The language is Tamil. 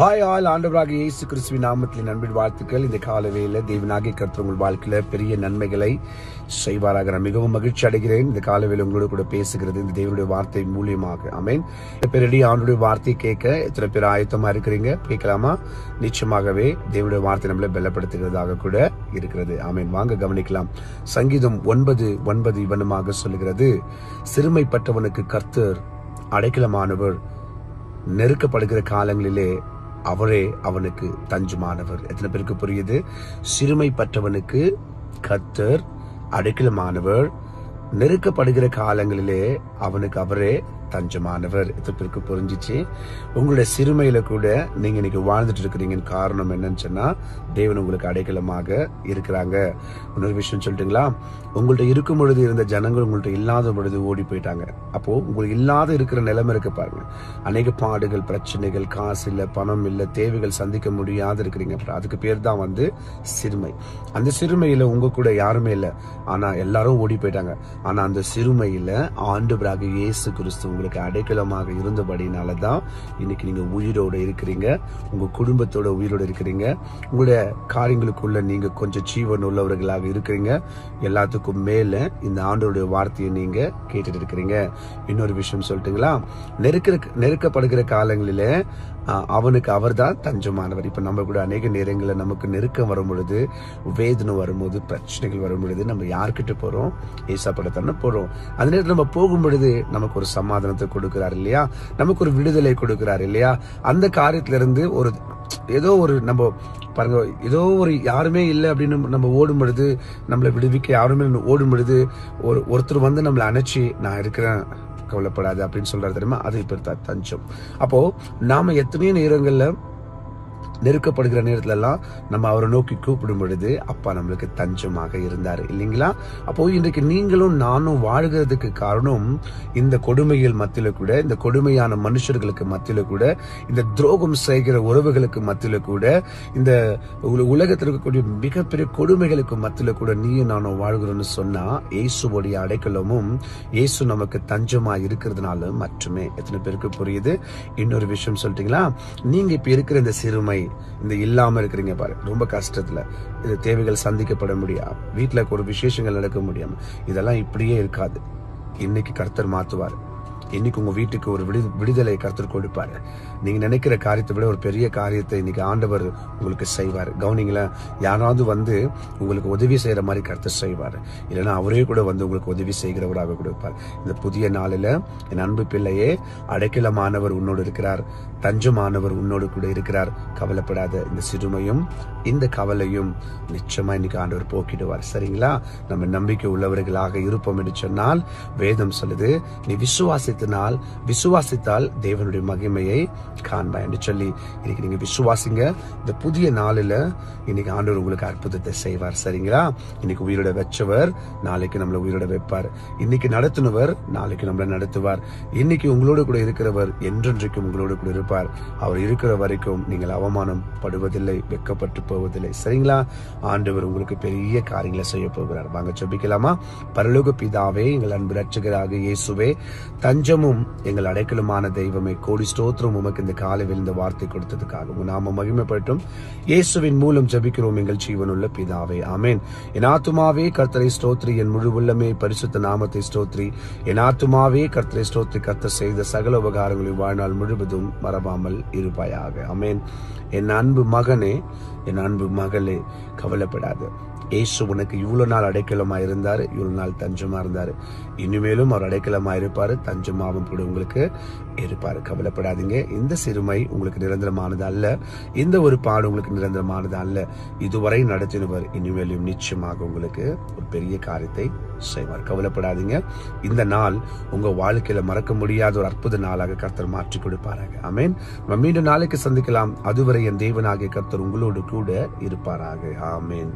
ஹாய் ஆல் ஆண்டவராக இயேசு கிறிஸ்துவின் நாமத்தில் நண்பின் வாழ்த்துக்கள். இந்த காலவேல தேவனாகிய கருத்து உங்கள் வாழ்க்கையில பெரிய நன்மைகளை செய்வாராக. நான் மிகவும் மகிழ்ச்சி அடைகிறேன். இந்த காலவேல உங்களோட கூட பேசுகிறது இந்த தேவனுடைய வார்த்தை மூலியமாக. அமேன் பெரிய ஆண்டுடைய வார்த்தையை கேட்க எத்தனை பேர் ஆயத்தமா இருக்கிறீங்க? கேட்கலாமா? நிச்சயமாகவே தேவனுடைய வார்த்தை நம்மளை பலப்படுத்துகிறதாக கூட இருக்கிறது. ஆமேன். வாங்க கவனிக்கலாம். சங்கீதம் ஒன்பது ஒன்பது இவனமாக சொல்லுகிறது. சிறுமைப்பட்டவனுக்கு கர்த்தர் அடைக்கலமானவர். நெருக்கப்படுகிற காலங்களிலே அவரே அவனுக்கு தஞ்சுமானவர். எத்தனை பேருக்கு புரியுது? சிறுமைப்பட்டவனுக்கு கத்தர் அடைக்கலமானவர். நெருக்கப்படுகிற காலங்களிலே அவனுக்கு அவரே தஞ்சமானவர். எத்தனை புரிஞ்சிச்சு. உங்களுடைய சிறுமையில கூட நீங்க இன்னைக்கு வாழ்ந்துட்டு இருக்கிறீங்கன்னு காரணம் என்னன்னு சொன்னா தேவன் உங்களுக்கு அடைக்கலமாக இருக்கிறாங்க. இன்னொரு விஷயம் சொல்லிட்டுங்களா? உங்கள்ட்ட இருக்கும் பொழுது இருந்த ஜனங்கள் உங்கள்ட்ட இல்லாத பொழுது ஓடி போயிட்டாங்க. அப்போ உங்களுக்கு இல்லாத இருக்கிற நிலைமை இருக்கு பாருங்க. அநேக பாடுகள் பிரச்சனைகள் காசு இல்ல பணம் இல்ல தேவைகள் சந்திக்க முடியாத இருக்கிறீங்க. அப்புறம் அதுக்கு பேர் தான் வந்து சிறுமை. அந்த சிறுமையில உங்க கூட யாருமே இல்லை. ஆனா எல்லாரும் ஓடி போயிட்டாங்க. ஆனா அந்த சிறுமையில ஆண்டுபராக இயேசு கிறிஸ்து உங்களுக்கு அடைக்கலமாக இருந்தபடினால தான் இன்னைக்கு நீங்கள் உயிரோட இருக்கிறீங்க. உங்கள் குடும்பத்தோட உயிரோட இருக்கிறீங்க. உங்களுடைய காரியங்களுக்குள்ள நீங்கள் கொஞ்சம் ஜீவன் உள்ளவர்களாக இருக்கிறீங்க. எல்லாத்துக்கும் மேலே இந்த ஆண்டோடைய வார்த்தையை நீங்கள் கேட்டுட்டு இருக்கிறீங்க. இன்னொரு விஷயம் சொல்லிட்டுங்களா? நெருக்க நெருக்கப்படுகிற காலங்களில் அவனுக்கு அவர் தான் தஞ்சமானவர். இப்ப நம்ம கூட அநேக நேரங்களில் நமக்கு நெருக்கம் வரும் பொழுது வேதனை வரும்போது பிரச்சனைகள் வரும் பொழுது நம்ம யார்கிட்ட போறோம்? ஏசாப்படத்தான போறோம். அந்த நேரத்தில் நம்ம போகும் பொழுது நமக்கு ஒரு சமாதானத்தை கொடுக்கிறார் இல்லையா? நமக்கு ஒரு விடுதலை கொடுக்கிறார் இல்லையா? அந்த காரியத்துல இருந்து ஒரு ஏதோ ஒரு நம்ம பாருங்க ஏதோ ஒரு யாருமே இல்லை அப்படின்னு நம்ம ஓடும் பொழுது நம்மளை விடுவிக்க யாருமே ஓடும் பொழுது ஒரு ஒருத்தர் வந்து நம்மளை அணைச்சி நான் இருக்கிறேன் கவலைப்படாது அப்படின்னு சொல்றாரு தெரியுமா? அது இப்ப தான் தஞ்சம். அப்போ நாம எத்தனையோ நேரங்கள்ல நெருக்கப்படுகிற நேரத்துல எல்லாம் நம்ம அவரை நோக்கி கூப்பிடும் பொழுது அப்பா நம்மளுக்கு தஞ்சமாக இருந்தார். இல்லைங்களா? அப்போ இன்றைக்கு நீங்களும் நானும் வாழ்கிறதுக்கு காரணம் இந்த கொடுமைகள் மத்தியில கூட இந்த கொடுமையான மனுஷர்களுக்கு மத்தியில கூட இந்த துரோகம் செய்கிற உறவுகளுக்கு மத்தியில கூட இந்த உலகத்தில் இருக்கக்கூடிய மிகப்பெரிய கொடுமைகளுக்கு மத்தியில கூட நீயும் நானும் வாழ்கிறோம்னு சொன்னா இயேசுவோடைய அடைக்கலமும் இயேசு நமக்கு தஞ்சமா இருக்கிறதுனால மட்டுமே. எத்தனை பேருக்கு புரியுது? இன்னொரு விஷயம் சொல்லிட்டீங்களா நீங்க இப்ப இருக்கிற இந்த சிறுமை இந்த இல்லாம இருக்கிறீங்க பாரு. ரொம்ப கஷ்டத்துல. இது தேவைகள் சந்திக்கப்பட முடியாது வீட்டுல ஒரு விசேஷங்கள் நடக்க முடியாம இதெல்லாம் இப்படியே இருக்காது. இன்னைக்கு கர்த்தர் மாத்துவாரு. இன்னைக்கு உங்க வீட்டுக்கு ஒரு விடு விடுதலை கர்த்தர் கொடுப்பாரு. நீங்க நினைக்கிற காரியத்தை விட ஒரு பெரிய காரியத்தை இன்னைக்கு ஆண்டவர் உங்களுக்கு செய்வார். கவனிங்களேன் யாராவது வந்து உங்களுக்கு உதவி செய்யற மாதிரி கருத்து செய்வார். இல்லைன்னா அவரே கூட வந்து உங்களுக்கு உதவி செய்கிறவராக கொடுப்பார். இந்த புதிய நாளில என் அன்பு பிள்ளையே அடைக்கலமானவர் உன்னோடு இருக்கிறார். தஞ்சமானவர் உன்னோடு கூட இருக்கிறார். கவலைப்படாத இந்த சிறுமையும் இந்த கவலையும் நிச்சயமா இன்னைக்கு ஆண்டவர் போக்கிடுவார். சரிங்களா? நம்ம நம்பிக்கை உள்ளவர்களாக இருப்போம் என்று சொன்னால் வேதம் சொல்லுது நீ விசுவாசி விசுவாசித்தினால் விசுவாசித்தால் தேவனுடைய மகிமையை காண்பாய் என்று சொல்லி இன்னைக்கு நீங்க விசுவாசிங்க. இந்த புதிய நாளில இன்னைக்கு ஆண்டவர் உங்களுக்கு அற்புதத்தை செய்வார். சரிங்களா? இன்னைக்கு உயிரோட வச்சவர் நாளைக்கு நம்மளை உயிரோட வைப்பார். இன்னைக்கு நடத்துனவர் நாளைக்கு நம்மளை நடத்துவார். இன்னைக்கு உங்களோட கூட இருக்கிறவர் என்றென்றைக்கும் உங்களோட கூட இருப்பார். அவர் இருக்கிற வரைக்கும் நீங்கள் அவமானம் படுவதில்லை வெக்கப்பட்டு போவதில்லை. சரிங்களா? ஆண்டவர் உங்களுக்கு பெரிய காரியங்களை செய்ய போகிறார். வாங்க ஜெபிக்கலாமா? பரலோக பிதாவே எங்கள் அன்பு ரட்சகராக இயேசுவே நிஜமும் எங்கள் அடைக்கலுமான தெய்வமே கோடி ஸ்தோத்திரம் உமக்கு இந்த காலையில் இந்த வார்த்தை கொடுத்ததுக்காகவும் நாம மகிமைப்பட்டும் இயேசுவின் மூலம் ஜபிக்கிறோம் எங்கள் ஜீவனுள்ள பிதாவே ஆமென். என் ஆத்துமாவே கர்த்தரை ஸ்தோத்ரி. என் முழு உள்ளமே பரிசுத்த நாமத்தை ஸ்தோத்ரி. என் ஆத்துமாவே கர்த்தரை ஸ்தோத்ரி. கர்த்தர் செய்த சகல உபகாரங்களை வாழ்நாள் முழுவதும் மறவாமல் இருப்பாயாக அமேன் என் அன்பு மகனே என் அன்பு மகளே கவலைப்படாது. இயேசு உனக்கு இவ்வளவு நாள் அடைக்கலமா இருந்தாரு இவ்வளவு நாள் தஞ்சமா இருந்தாரு. இனிமேலும் அவர் அடைக்கலமா இருப்பாரு தஞ்சமாவும் கூட உங்களுக்கு இருப்பாரு. கவலைப்படாதீங்க. இந்த சிறுமை உங்களுக்கு நிரந்தரமானது அல்ல. இந்த ஒரு பாடு உங்களுக்கு நிரந்தரமானது அல்ல. இதுவரை நடத்தினவர் இனிமேலும் நிச்சயமாக உங்களுக்கு ஒரு பெரிய காரியத்தை செய்வார். கவலைப்படாதீங்க. இந்த நாள் உங்க வாழ்க்கையில மறக்க முடியாத ஒரு அற்புத நாளாக கர்த்தர் மாற்றி கொடுப்பாராக. அமேன் நம்ம மீண்டும் நாளைக்கு சந்திக்கலாம். அதுவரை என் தேவனாகிய கர்த்தர் உங்களோடு கூட இருப்பாராக. ஆமேன்.